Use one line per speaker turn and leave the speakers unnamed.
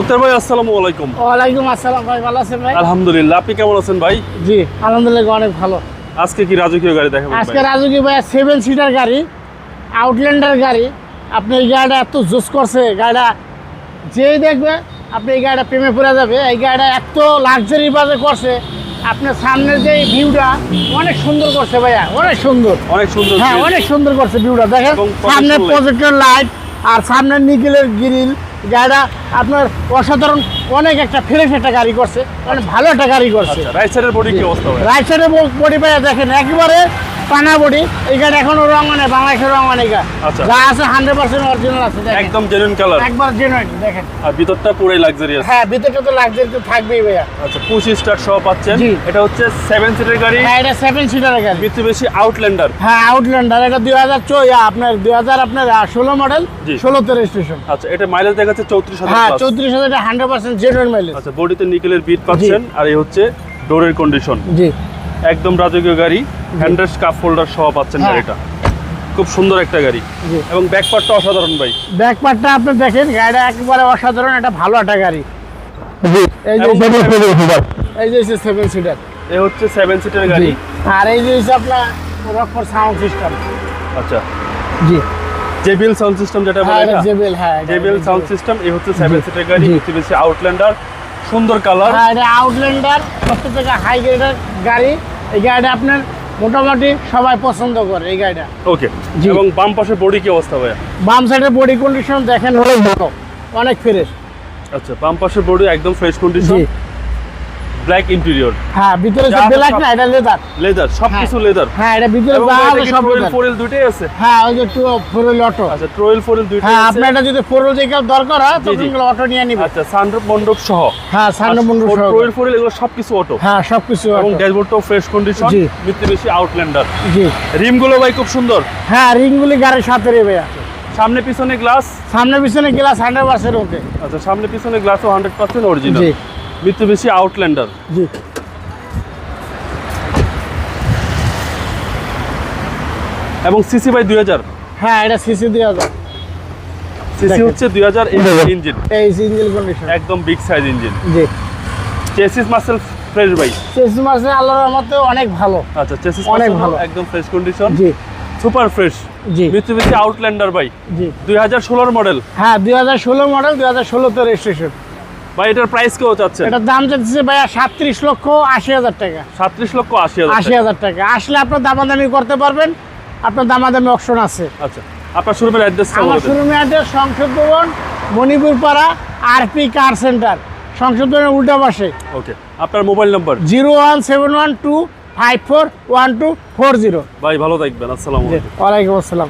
মুক্তার ভাই আসসালামু আলাইকুম।
ওয়ালাইকুম আসসালাম ভাই ভালো আছেন ভাই?
আলহামদুলিল্লাহ আপনি কেমন আছেন ভাই?
জি আলহামদুলিল্লাহ অনেক ভালো।
আজকে কি রাজকীয় গাড়ি দেখাবেন
আজকে
ভাই?
সেভেন সিটার গাড়ি আউটল্যান্ডার গাড়ি। আপনি এই গাড়িটা এত জোস করছে গাড়িটা যেই দেখবে আপনি এই গাড়িটা প্রেমে পড়ে যাবে। এই গাড়িটা এত লাক্সারি বাজে করছে আপনার সামনের যে ভিউটা অনেক সুন্দর করছে ভাইয়া অনেক সুন্দর।
অনেক সুন্দর
হ্যাঁ অনেক সুন্দর করছে ভিউটা দেখেন সামনে প্রজেক্টর লাইট আর সামনে নিকেলের গ্রিল গাড়িটা আপনার অসাধারণ অনেক একটা ফ্রেশ একটা গাড়ি করছে অনেক ভালো একটা গাড়ি করছে।
রাইট সাইডের বডি কি অবস্থা
রাইট সাইডের বডি পায় দেখেন একেবারে পানা বডি এই এখনও রং মানে বাংলাদেশের রং মানে
আচ্ছা।
যা আছে হান্ড্রেড পার্সেন্ট অরিজিনাল আছে
একদম জেনুইন কালার
একবার জেনুইন দেখেন।
আর ভিতরটা পুরোই লাক্সারিয়াস
হ্যাঁ ভিতরটা তো লাক্সারি তো থাকবেই ভাইয়া।
আচ্ছা পুশ স্টার সহ পাচ্ছেন। এটা হচ্ছে সেভেন সিটের গাড়ি।
হ্যাঁ এটা সেভেন সিটারের গাড়ি।
বেশি আউটল্যান্ডার
হ্যাঁ আউটল্যান্ডার এটা দুই হাজার চই আপনার দুই হাজার আপনার ষোলো মডেল
জি।
ষোলোতে রেজিস্ট্রেশন
আচ্ছা এটা মাইলেজ দেখাচ্ছে চৌত্রিশ হাজার
হ্যাঁ চৌত্রিশ হাজার হান্ড্রেড পার্সেন্ট জেনুইন মাইলেজ
আচ্ছা বডিতে নিকেলের বিট পাচ্ছেন। আর এই হচ্ছে ডোরের কন্ডিশন
জি।
একদম রাজকীয় গাড়ি হ্যান্ডেস কাপ হোল্ডার সহ পাচ্ছেন
হ্যাঁ।
গাড়িটা। খুব সুন্দর একটা গাড়ি এবং ব্যাক পার্টটা অসাধারণ ভাই।
ব্যাক পার্টটা আপনি দেখেন গাড়িটা একেবারে অসাধারণ একটা ভালো একটা গাড়ি। এই যে
এবং-
এই যে সেভেন সিটার
এ হচ্ছে সেভেন সিটের গাড়ি।
আর এই যে হচ্ছে আপনার রকফোর সাউন্ড সিস্টেম
আচ্ছা।
জি।
জেবিএল সাউন্ড সিস্টেম যেটা বলে
হ্যাঁ
এটা
জেবেল হ্যাঁ এটা
জেবিএল সাউন্ড সিস্টেম এই হচ্ছে সেভেন। সিটের গাড়ি
জি।
বেশি আউটল্যান্ডার সুন্দর কালার
হ্যাঁ এটা আউটল্যান্ডার সবচেয়ে থেকে হাই গ্রেডের গাড়ি এই গাড়িটা আপনার মোটামুটি সবাই পছন্দ করে এই গাড়িটা।
ওকে এবং বাম পাশের বডি কি অবস্থা ভাইয়া?
বাম সাইডের বডি কন্ডিশন দেখেন হলো ভালো অনেক ফ্রেশ
আচ্ছা বাম পাশে বডি একদম ফ্রেশ কন্ডিশন ব্ল্যাক ইন্টেরিয়র
হ্যাঁ ভিতরে
আছে
ব্ল্যাক না এটা লেদার
লেদার সবকিছু লেদার
হ্যাঁ এটা ভিতরে যা আছে সব
ট্রোয়েল ফোরেল দুইটাই আছে?
হ্যাঁ ওই যে একটু ফোরেল অটো
আচ্ছা ট্রোয়েল ফোরেল দুইটাই
হ্যাঁ
আছে।
আপনার এটা যদি ফোরেল দরকার হয়
জি।
অটো নিয়ে
আচ্ছা সহ।
হ্যাঁ সান্নবন্ধু সহ।
ট্রোয়েল ফোরেল এগুলো সবকিছু অটো
হ্যাঁ সব কিছু
এবং ড্যাশবোর্ডটাও ফ্রেশ কন্ডিশন আউটল্যান্ডার
জি।
রিমগুলো ভাই খুব সুন্দর।
হ্যাঁ রিংগুলি গাড়ির সাথে রে ভাইয়া।
সামনে পিছনে গ্লাস
সামনে পিছনে গ্লাস হান্ড্রেড পার্সেন্ট ওকে।
আচ্ছা সামনে পিছনে গ্লাসও হান্ড্রেড পার্সেন্ট অরিজিনাল
জি
বেশি আউটল্যান্ডার
জি।
এবং সিসি বাই দুই হাজার।
হ্যাঁ এটা সিসি দিয়ে যাও
সিসি হচ্ছে দুই হাজার ইঞ্জিন
এই সিঙ্গেল কন্ডিশন
একদম বিগ সাইজ ইঞ্জিন
জি।
চেসিস মাসেল ফ্রেশ বাই
চেসি মাসে আল্লাহর মতে অনেক ভালো।
আচ্ছা চেসিস
অনেক ভালো।
একদম ফ্রেশ কন্ডিশন
জি।
সুপার ফ্রেশ
জি।
বেশি আউটল্যান্ডার বাই
জি।
দুই হাজার ষোলোর মডেল
হ্যাঁ দুই হাজার ষোলো মডেল দুই হাজার ষোলোতে রেজিস্ট্রেশন
ভাই এটার প্রাইস কেউ চাচ্ছে
এটার দাম চাচ্ছে ভাইয়া লক্ষ আশি হাজার টাকা।
লক্ষ আশি হাজার
আশি
টাকা।
হাজার টাকা। আসলে আপনার দামাদামি করতে পারবেন আপনার দামাদামি অপশন আছে।
আচ্ছা আপনার শোরুমের
আমার অ্যাড্রেস সংসদ ভবন মণিপুর পাড়া আরপি কার সেন্টার সংসদ ভবনের উল্টা পাশে।
ওকে আপনার mobile number
zero one seven one two five four one two four zero.
ভাই ভালো থাকবেন আসসালামু আলাইকুম।
ওয়ালাইকুম আসসালাম।